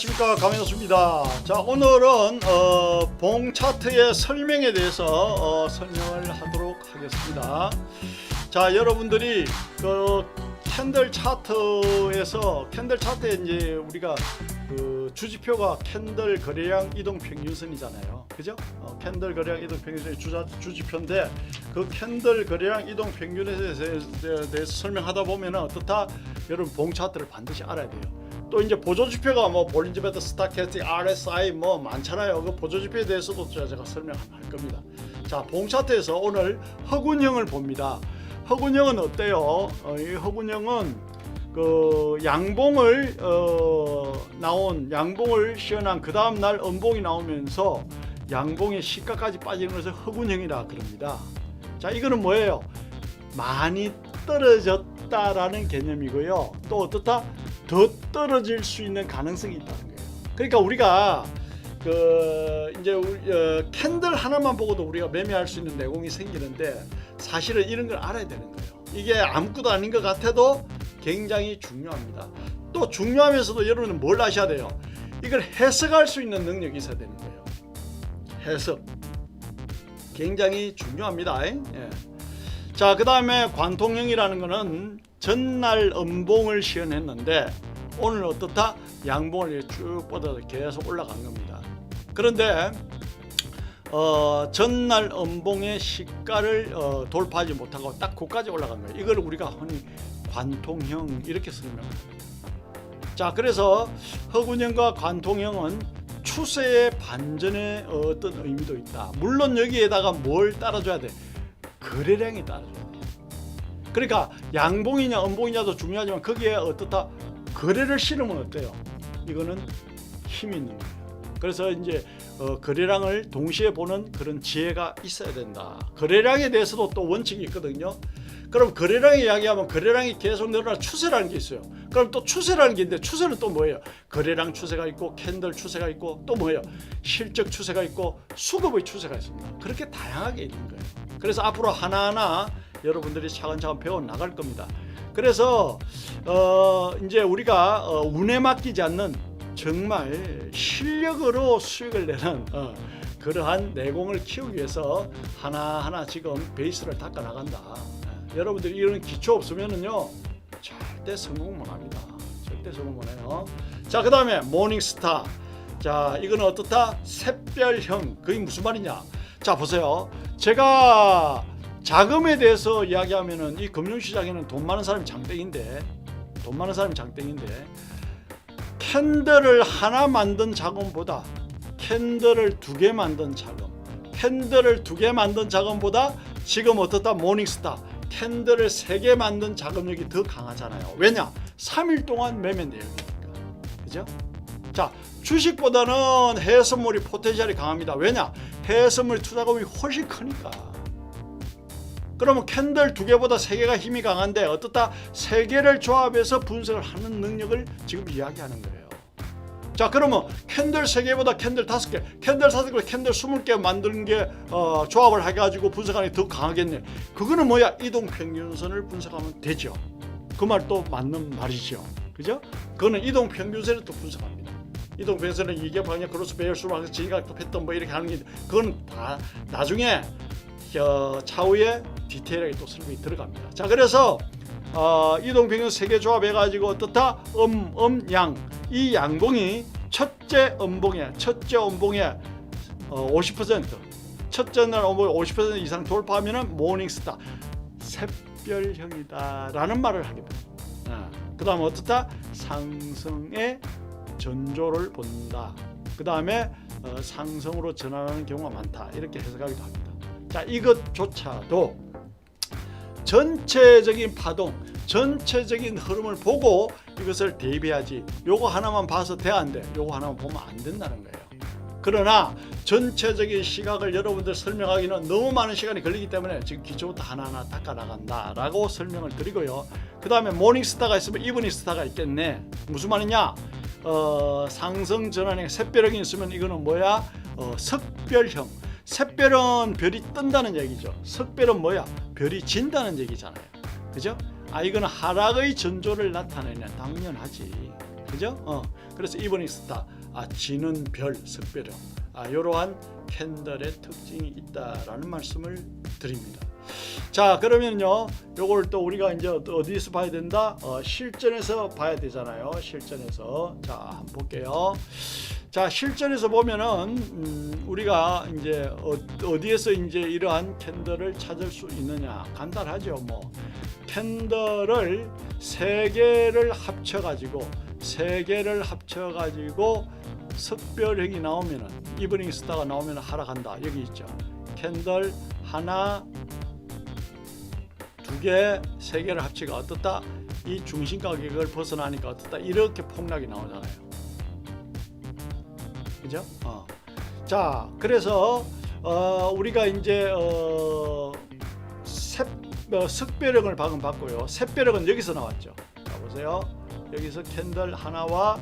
안녕하십니까 강현수입니다. 자 오늘은 어, 봉 차트의 설명에 대해서 어, 설명을 하도록 하겠습니다. 자 여러분들이 그 캔들 차트에서 캔들 차트에 이제 우리가 그 주지표가 캔들 거래량 이동 평균선이잖아요. 그죠? 어, 캔들 거래량 이동 평균선이 주자, 주지표인데 그 캔들 거래량 이동 평균에 대해서, 대해서 설명하다 보면 어떻다? 여러분 봉 차트를 반드시 알아야 돼요. 또 이제 보조지표가 뭐 볼린저베드 스타캐스틱 RSI 뭐 많잖아요. 그 보조지표에 대해서도 제가 설명할 겁니다. 자, 봉차트에서 오늘 허군형을 봅니다. 허군형은 어때요? 어, 이 허군형은 그 양봉을 어, 나온 양봉을 시연한 그 다음 날 음봉이 나오면서 양봉의 시가까지 빠지는 것을 허군형이라 그럽니다. 자, 이거는 뭐예요? 많이 떨어졌다라는 개념이고요. 또 어떻다? 더 떨어질 수 있는 가능성이 있다는 거예요. 그러니까 우리가 그 이제 어, 캔들 하나만 보고도 우리가 매매할 수 있는 내공이 생기는데 사실은 이런 걸 알아야 되는 거예요. 이게 아무것도 아닌 것 같아도 굉장히 중요합니다. 또 중요하면서도 여러분은 뭘 아셔야 돼요? 이걸 해석할 수 있는 능력이 있어야 되는 거예요. 해석 굉장히 중요합니다. 예. 자, 그 다음에 관통형이라는 거는 전날 음봉을 시연했는데 오늘 어떻다? 양봉을 쭉 뻗어서 계속 올라간 겁니다. 그런데 어, 전날 음봉의 시가를 어, 돌파하지 못하고 딱 고까지 올라간 거예요. 이걸 우리가 흔히 관통형 이렇게 설명합니다. 자, 그래서 허군형과 관통형은 추세의 반전의 어떤 의미도 있다. 물론 여기에다가 뭘 따라줘야 돼? 거래량이 돼. 그러니까 양봉이냐 음봉이냐도 중요하지만 거기에 어떻다 거래를 실으면 어때요? 이거는 힘이 있는 거예요. 그래서 이제 어, 거래량을 동시에 보는 그런 지혜가 있어야 된다. 거래량에 대해서도 또 원칙이 있거든요. 그럼 거래량 이야기하면 거래량이 계속 늘어날 추세라는 게 있어요. 그럼 또 추세라는 게 있는데 추세는 또 뭐예요? 거래량 추세가 있고 캔들 추세가 있고 또 뭐예요? 실적 추세가 있고 수급의 추세가 있습니다. 그렇게 다양하게 있는 거예요. 그래서 앞으로 하나하나 여러분들이 차근차근 배워 나갈 겁니다. 그래서 어 이제 우리가 어 운에 맡기지 않는 정말 실력으로 수익을 내는 어 그러한 내공을 키우기 위해서 하나하나 지금 베이스를 닦아 나간다. 예, 여러분들이 이런 기초 없으면은요 절대 성공 못합니다. 절대 성공 못해요. 자 그다음에 모닝스타. 자 이거는 어떻다? 샛별형. 그게 무슨 말이냐? 자 보세요. 제가 자금에 대해서 이야기하면은 이 금융시장에는 돈 많은 사람이 장땡인데 돈 많은 사람이 장땡인데 캔들을 하나 만든 자금보다 캔들을 두 개 만든 자금 캔들을 두 개 만든 자금보다 지금 어떻다 모닝스타 캔들을 세개 만든 자금력이 더 강하잖아요. 왜냐? 3일 동안 매매 내역이니까. 그죠? 자 주식보다는 해외선물이 포텐셜이 강합니다. 왜냐? 해외선물 투자금이 훨씬 크니까. 그러면 캔들 두 개보다 세 개가 힘이 강한데 어떻다? 세 개를 조합해서 분석을 하는 능력을 지금 이야기하는 거예요. 자 그러면 캔들 세 개보다 캔들 다섯 개, 캔들 다섯 개, 캔들 스물 개 만드는 게 어, 조합을 해가지고 분석하는 게 더 강하겠네. 그거는 뭐야 이동 평균선을 분석하면 되죠. 그 말도 맞는 말이죠. 그죠? 그거는 이동 평균선을 또 분석합니다. 이동 평균선은 이게 방향 크로스 배열수로 지각도 패턴 뭐 이렇게 하는 게 그거는 다 나중에 어, 차후에 디테일하게 또 설명이 들어갑니다. 자 그래서 어, 이동평균 세개 조합해가지고 어떻다 음, 음, 양. 이 양봉이 첫째 음봉에 첫째 음봉에 어, 50% 첫째 날 음봉 50% 이상 돌파하면은 모닝스타 샛별형이다라는 말을 하게 됩니다. 어, 그 다음 어떻다 상승의 전조를 본다. 그 다음에 어, 상승으로 전환하는 경우가 많다. 이렇게 해석하기도 합니다. 자 이것조차도 전체적인 파동, 전체적인 흐름을 보고 이것을 대비하지. 요거 하나만 봐서 돼 안 돼. 요거 하나만 보면 안 된다는 거예요. 그러나 전체적인 시각을 여러분들 설명하기는 너무 많은 시간이 걸리기 때문에 지금 기초부터 하나하나 닦아 나간다라고 설명을 드리고요. 그 다음에 모닝스타가 있으면 이브닝스타가 있겠네. 무슨 말이냐? 어, 상승 전환에 샛별형이 있으면 이거는 뭐야? 어, 석별형. 샛별은 별이 뜬다는 얘기죠. 석별은 뭐야? 별이 진다는 얘기잖아요. 그죠? 아 이거는 하락의 전조를 나타내냐 당연하지. 그죠? 어. 그래서 이브닝 스타, 아 지는 별, 석별형, 아 이러한 캔들의 특징이 있다라는 말씀을 드립니다. 자 그러면요, 요걸 또 우리가 이제 어- 어디서 봐야 된다? 어, 실전에서 봐야 되잖아요. 실전에서 자 한번 볼게요. 자 실전에서 보면은 음, 우리가 이제 어, 어디에서 이제 이러한 캔들을 찾을 수 있느냐 간단하죠 뭐 캔들을 세 개를 합쳐 가지고 세 개를 합쳐 가지고 석별형이 나오면은 이브닝 스타가 나오면 하락한다 여기 있죠 캔들 하나 두 개, 세 개를 합치가 어떻다? 이 중심 가격을 벗어나니까 어떻다? 이렇게 폭락이 나오잖아요. 그죠? 어. 자, 그래서 어, 우리가 이제 어, 석배력을 방금 봤고요. 셋배력은 여기서 나왔죠. 자, 보세요. 여기서 캔들 하나와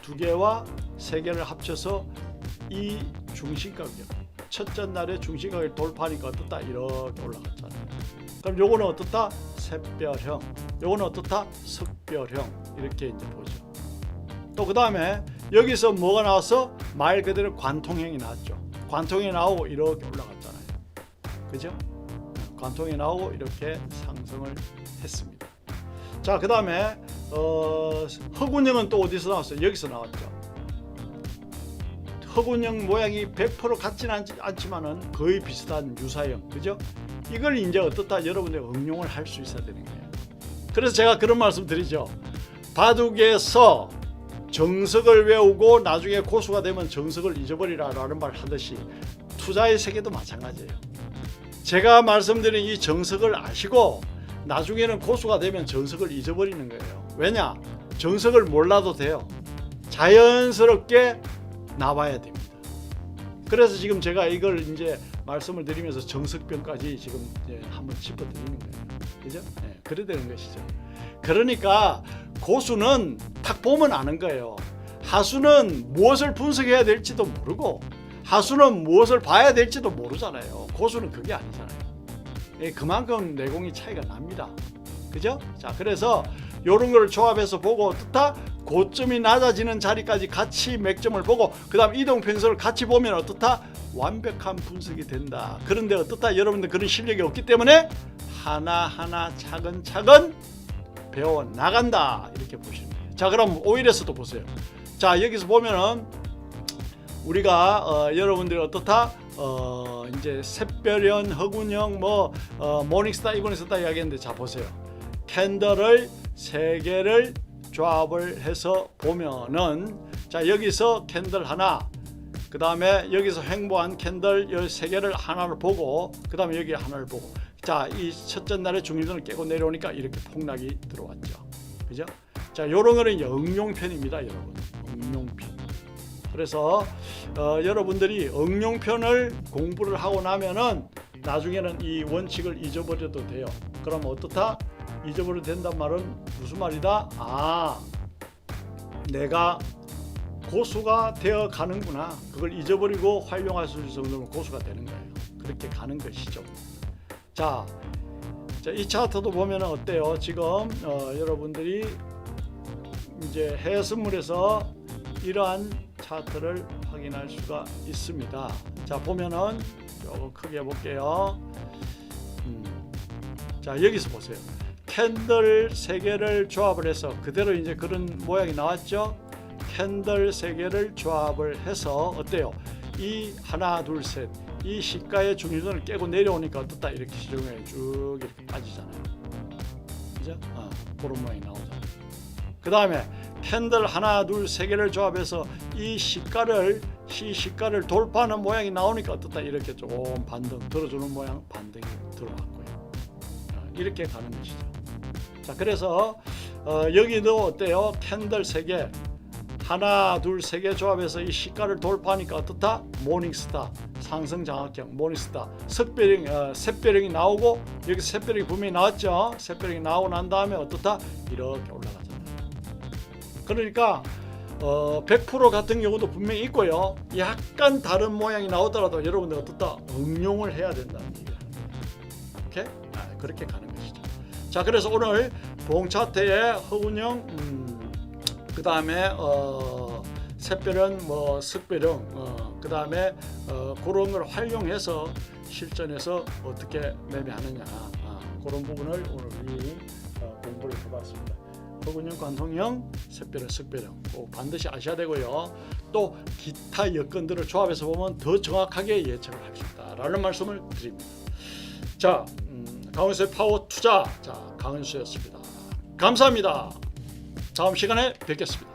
두 개와 세 개를 합쳐서 이 중심 가격 첫째 날에 중심 가격 돌파하니까 어떻다 이렇게 올라갔잖아요. 그럼 요거는 어떻다? 샛별형. 요거는 어떻다? 석별형. 이렇게 이제 보죠. 또 그 다음에 여기서 뭐가 나왔어? 말 그대로 관통형이 나왔죠. 관통이 나오고 이렇게 올라갔잖아요. 그죠? 관통이 나오고 이렇게 상승을 했습니다. 자, 그 다음에 어, 허군형은 또 어디서 나왔어요? 여기서 나왔죠. 허군형 모양이 100% 같지는 않지, 않지만은 거의 비슷한 유사형, 그죠? 이걸 이제 어떻다 여러분들 응용을 할 수 있어야 되는 거예요. 그래서 제가 그런 말씀 드리죠. 바둑에서 정석을 외우고 나중에 고수가 되면 정석을 잊어버리라라는 말 하듯이 투자의 세계도 마찬가지예요. 제가 말씀드린 이 정석을 아시고 나중에는 고수가 되면 정석을 잊어버리는 거예요. 왜냐? 정석을 몰라도 돼요. 자연스럽게 나와야 됩니다. 그래서 지금 제가 이걸 이제 말씀을 드리면서 정석병까지 지금 한번 짚어드리는 거예요. 그죠? 네, 그래야 되는 것이죠. 그러니까 고수는 딱 보면 아는 거예요. 하수는 무엇을 분석해야 될지도 모르고 하수는 무엇을 봐야 될지도 모르잖아요. 고수는 그게 아니잖아요. 예, 그만큼 내공이 차이가 납니다. 그죠? 자, 그래서 요런 걸 조합해서 보고 어떻다? 고점이 낮아지는 자리까지 같이 맥점을 보고 그 다음 이동 편수를 같이 보면 어떻다? 완벽한 분석이 된다. 그런데 어떻다? 여러분들 그런 실력이 없기 때문에 하나하나 차근차근 배워 나간다. 이렇게 보시면 돼요. 자, 그럼 오일에서도 보세요. 자, 여기서 보면은 우리가 어, 여러분들이 어떻다? 어, 이제 샛별형, 허군형, 뭐 어, 모닝스타, 이브닝스타 이야기했는데 자 보세요. 캔들을 세 개를 조합을 해서 보면은 자 여기서 캔들 하나, 그 다음에 여기서 횡보한 캔들 열세 개를 하나를 보고, 그 다음에 여기 하나를 보고, 자 이 첫째 날에 중립선을 깨고 내려오니까 이렇게 폭락이 들어왔죠. 그죠? 자 요런 거는 이제 응용편입니다, 여러분. 그래서 어, 여러분들이 응용편을 공부를 하고 나면은 나중에는 이 원칙을 잊어버려도 돼요. 그럼 어떻다? 잊어버려도 된단 말은 무슨 말이다? 아, 내가 고수가 되어 가는구나. 그걸 잊어버리고 활용할 수 있을 정도면 고수가 되는 거예요. 그렇게 가는 것이죠. 자, 자, 이 차트도 보면 어때요? 지금 어, 여러분들이 이제 해수물에서 이러한 차트를 확인할 수가 있습니다. 자 보면은 조금 크게 볼게요. 음. 자 여기서 보세요. 캔들 세 개를 조합을 해서 그대로 이제 그런 모양이 나왔죠. 캔들 세 개를 조합을 해서 어때요? 이 하나 둘 셋 이 시가의 중심선을 깨고 내려오니까 어떻다 이렇게 시중에 쭉 이렇게 빠지잖아요. 그죠? 어, 그런 모양이 나오잖아요. 그 다음에 캔들 하나 둘 세 개를 조합해서 이 시가를 시 시가를 돌파하는 모양이 나오니까 어떻다 이렇게 조금 반등 들어주는 모양 반등이 들어왔고요. 어, 이렇게 가는 것이죠. 자 그래서 어, 여기도 어때요? 캔들 세 개 하나 둘 세 개 조합해서 이 시가를 돌파하니까 어떻다? 모닝스타 상승 장악형 모닝스타 석배령 어, 샛배령이 나오고 여기 샛배령이 분명히 나왔죠. 샛배령이 나오고 난 다음에 어떻다? 이렇게 올라가잖아요. 그러니까 어, 100% 같은 경우도 분명히 있고요. 약간 다른 모양이 나오더라도 여러분들 어떻다 응용을 해야 된다는 얘기를 합니다. 오케이? 아, 그렇게 가는 것이죠. 자, 그래서 오늘 봉차태의 허운형 음, 그 다음에 어, 샛별은 뭐 습별형, 어, 그 다음에 어, 그런 걸 활용해서 실전에서 어떻게 매매하느냐 아, 그런 부분을 오늘 우리 어, 공부를 해봤습니다. 허근형, 관통형, 샛별은 습별형 꼭 반드시 아셔야 되고요. 또 기타 여건들을 조합해서 보면 더 정확하게 예측을 할 수 있다라는 말씀을 드립니다. 자, 음, 강은수의 파워 투자, 자 강은수였습니다. 감사합니다. 다음 시간에 뵙겠습니다.